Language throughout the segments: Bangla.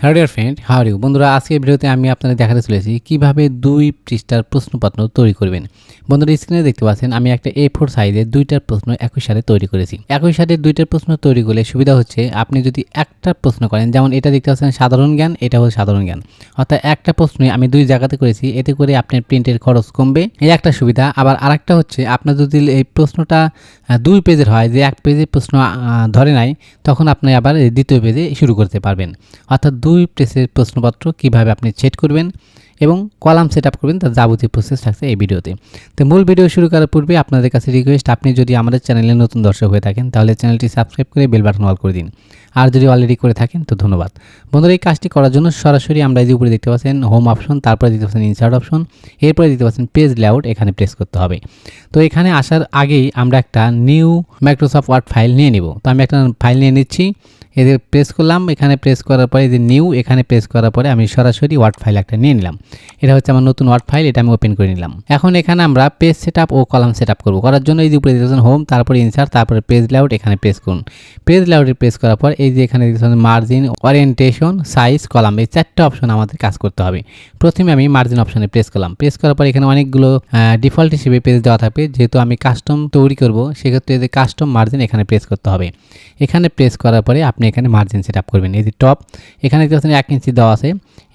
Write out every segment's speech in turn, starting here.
হ্যালো ডিয়ার ফ্রেন্ড, হাউ বন্ধুরা, আজকের ভিডিওতে আমি আপনাদের দেখাতে চলেছি কীভাবে দুই পৃষ্ঠার প্রশ্নপত্র তৈরি করবেন। বন্ধুরা স্ক্রিনে দেখতে পাচ্ছেন, আমি একটা এ ফোর সাইজের দুইটার প্রশ্ন একই সাথে তৈরি করেছি। একই সাথে দুইটার প্রশ্ন তৈরি করলে সুবিধা হচ্ছে, আপনি যদি একটা প্রশ্ন করেন, যেমন এটা দেখতে পাচ্ছেন সাধারণ জ্ঞান, এটা হলো সাধারণ জ্ঞান। অর্থাৎ একটা প্রশ্নই আমি দুই জায়গাতে করেছি, এতে করে আপনার প্রিন্টের খরচ কমবে, এই একটা সুবিধা। আবার আরেকটা হচ্ছে, আপনার যদি এই প্রশ্নটা দুই পেজের হয়, যে এক পেজে প্রশ্ন ধরে নাই, তখন আপনি আবার দ্বিতীয় পেজে শুরু করতে পারবেন। অর্থাৎ দুই প্রেসের প্রশ্নপত্র কীভাবে আপনি সেট করবেন? এবং কলাম সেট আপ করবেন, তার যাবতীয় প্রসেস থাকছে এই ভিডিওতে। তো মূল ভিডিও শুরু করার পূর্বে আপনাদের কাছে রিকোয়েস্ট আপনি যদি আমাদের চ্যানেলে নতুন দর্শক হয়ে থাকেন, তাহলে চ্যানেলটি সাবস্ক্রাইব করে বেল বাটন অল করে দিন। আর যদি অলরেডি করে থাকেন, তো ধন্যবাদ। বন্ধুরা, এই কাজটি করার জন্য সরাসরি আমরা এই উপরে দেখতে পাচ্ছেন হোম অপশন তারপরে দিতে পাচ্ছেন ইনসার্ট অপশন এরপরে দিতে পাচ্ছেন পেজ লেআউট এখানে প্রেস করতে হবে। তো এখানে আসার আগেই আমরা একটা নিউ মাইক্রোসফট ওয়ার্ড ফাইল নিয়ে নিব। তো আমি একটা ফাইল নিয়ে নিচ্ছি, এদের প্রেস করলাম, এখানে প্রেস করার পরে যে নিউ এখানে প্রেস করার পরে আমি সরাসরি ওয়ার্ড ফাইল একটা নিয়ে নিলাম। এটা হচ্ছে আমার নতুন ওয়ার্ড ফাইল এটা আমি ওপেন করে নিলাম। এখন এখানে আমরা পেজ সেট ও কলাম সেট আপ করব। করার জন্য এই যে উপরে দিতেছেন হোম তারপরে ইনসার্ট তারপরে পেজ লেআউট এখানে প্রেস করুন। পেজ লেআউটে প্রেস করার পর এই যে এখানে দিতেছেন মার্জিন ওরিয়েন্টেশন সাইজ কলাম এই চারটে অপশন আমাদের কাজ করতে হবে। প্রথমে আমি মার্জিন অপশনে প্রেস করলাম। প্রেস করার পর এখানে অনেকগুলো ডিফল্ট হিসেবে পেজ দেওয়া থাকবে। যেহেতু আমি কাস্টম তৈরি করব, সেক্ষেত্রে এই যে কাস্টম মার্জিন এখানে প্রেস করতে হবে। এখানে প্রেস করার পরে আপনি এখানে মার্জিন সেট আপ করবেন। এই যে টপ এখানে দেখতে এক ইঞ্চি দেওয়া আছে।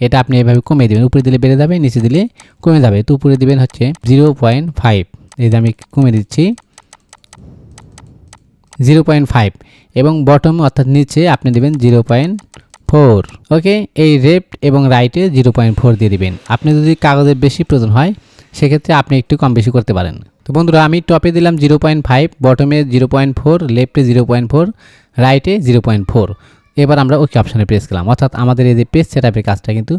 এটা আপনি এভাবে কমিয়ে দেবেন। উপরে দিলে বেড়ে যাবে, নিচে দিলে কমে যাবে। তো উপরে দিবেন হচ্ছে জিরো পয়েন্ট ফাইভ। এই যে আমি কমে দিচ্ছি। Zero point five. এবং বটম অর্থাৎ নিচে আপনি দেবেন জিরো পয়েন্ট ফোর। ওকে? এই লেফট এবং রাইটে জিরো পয়েন্ট ফোর দিয়ে দিবেন। আপনি যদি কাগজের বেশি প্রয়োজন হয়, সেক্ষেত্রে আপনি একটু কম বেশি করতে পারেন। তো বন্ধুরা, আমি টপে দিলাম জিরো পয়েন্ট ফাইভ বটমে জিরো পয়েন্ট ফোর লেফটে জিরো পয়েন্ট ফোর রাইটে জিরো পয়েন্ট ফোর। এবার আমরা ওকে অপশানে প্রেস করলাম। অর্থাৎ আমাদের এই যে পেজ সেটআপের কাজটা কিন্তু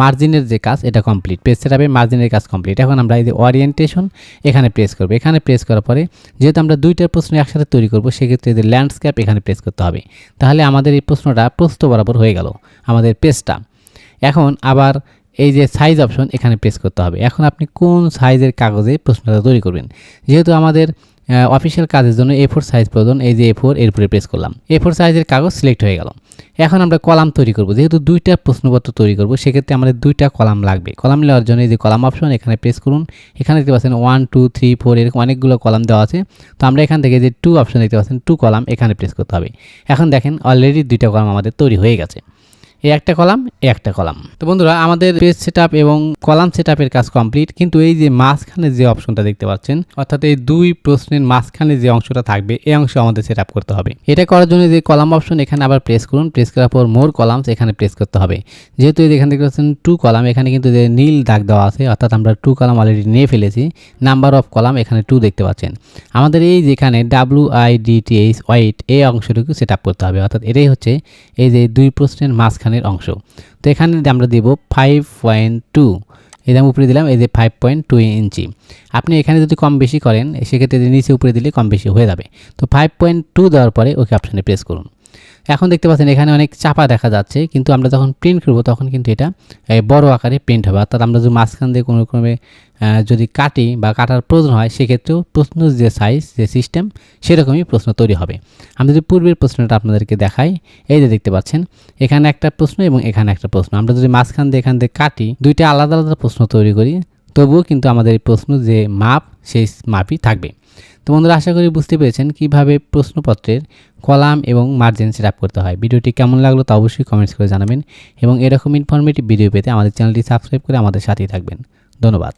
মার্জিনের যে কাজ, এটা কমপ্লিট পেজ সেটআপের মার্জিনের কাজ কমপ্লিট এখন আমরা এই যে ওরিয়েন্টেশন এখানে প্রেস করব। এখানে প্রেস করার পরে, যেহেতু আমরা দুইটার প্রশ্ন একসাথে তৈরি করব, সেক্ষেত্রে যে ল্যান্ডস্কেপ এখানে প্রেস করতে হবে। তাহলে আমাদের এই প্রশ্নটা প্রস্ত বরাবর হয়ে গেল, আমাদের পেজটা এখন আবার এই যে সাইজ অপশন এখানে প্রেস করতে হবে। এখন আপনি কোন সাইজের কাগজে প্রশ্নটা তৈরি করবেন? যেহেতু আমাদের অফিসিয়াল কাজের জন্য এ ফোর সাইজ প্রয়োজন। এই যে এ ফোর এর উপরে প্রেস করলাম। এ ফোর সাইজের কাগজ সিলেক্ট হয়ে গেল। এখন আমরা কলাম তৈরি করব। যেহেতু দুইটা প্রশ্নপত্র তৈরি করব, সেক্ষেত্রে আমাদের দুইটা কলাম লাগবে। কলাম নেওয়ার জন্য এই যে কলাম অপশন এখানে প্রেস করুন। এখানে দেখতে পাচ্ছেন ওয়ান টু থ্রি ফোর এরকম অনেকগুলো কলাম দেওয়া আছে। তো আমরা এখান থেকে যে টু অপশন দেখতে পাচ্ছেন টু কলাম এখানে প্রেস করতে হবে। এখন দেখেন অলরেডি দুইটা কলাম আমাদের তৈরি হয়ে গেছে। এই একটা কলাম এই একটা কলাম। তো বন্ধুরা, আমাদের পেজ সেট এবং কলাম সেট কাজ কমপ্লিট কিন্তু এই যে মাঝখানে যে অপশনটা দেখতে পাচ্ছেন, অর্থাৎ এই দুই প্রশ্নের মাঝখানে যে অংশটা থাকবে এই অংশ আমাদের সেট করতে হবে। এটা করার জন্য যে কলাম অপশন এখানে আবার প্রেস করুন। প্রেস করার পর মোর কলামস এখানে প্রেস করতে হবে। যেহেতু এখানে দেখতে পাচ্ছেন টু কলাম এখানে কিন্তু যে নীল দাগ দেওয়া আছে, অর্থাৎ আমরা টু কলাম অলরেডি নিয়ে ফেলেছি নাম্বার অফ কলাম এখানে টু দেখতে পাচ্ছেন। আমাদের এই যেখানে W I D T H width এই অংশটুকু সেট করতে হবে। অর্থাৎ এটাই হচ্ছে এই যে দুই প্রশ্নের মাঝখানের অংশ। তো এখানে আমরা দেব ফাইভ পয়েন্ট টু এই দাম উপরে দিলাম, এই যে ফাইভ পয়েন্ট টু ইঞ্চি। আপনি এখানে যদি কম বেশি করেন, সেক্ষেত্রে নিচে উপরে দিলে কম বেশি হয়ে যাবে। তো ফাইভ পয়েন্ট টু দেওয়ার পরে ওকে অপশানে প্রেস করুন। এখন দেখতে পাচ্ছেন এখানে অনেক চাপা দেখা যাচ্ছে, কিন্তু আমরা যখন প্রিন্ট করব তখন কিন্তু এটা বড় আকারে প্রিন্ট হবে। অর্থাৎ আমরা যদি মাঝখান দিয়ে কোনো রকমে যদি কাটি বা কাটার প্রয়োজন হয়, সেক্ষেত্রেও প্রশ্ন যে সাইজ যে সিস্টেম সেরকমই প্রশ্ন তৈরি হবে। আমি যদি পূর্বের প্রশ্নটা আপনাদেরকে দেখাই, এই যে দেখতে পাচ্ছেন, এখানে একটা প্রশ্ন এবং এখানে একটা প্রশ্ন। আমরা যদি মাঝখান দিয়ে এখান দিয়ে কাটি, দুইটা আলাদা আলাদা প্রশ্ন তৈরি করি তবুও কিন্তু আমাদের প্রশ্ন যে মাপ, সেই মাপই থাকবে। তো বন্ধুরা, আশা করি বুঝতে পেরেছেন কীভাবে প্রশ্নপত্রের কলাম এবং মার্জিন সেট আপ করতে হয়। ভিডিওটি কেমন লাগল তা অবশ্যই কমেন্টস করে জানাবেন এবং এরকম ইনফরমেটিভ ভিডিও পেতে আমাদের চ্যানেলটি সাবস্ক্রাইব করে আমাদের সাথেই থাকবেন। ধন্যবাদ।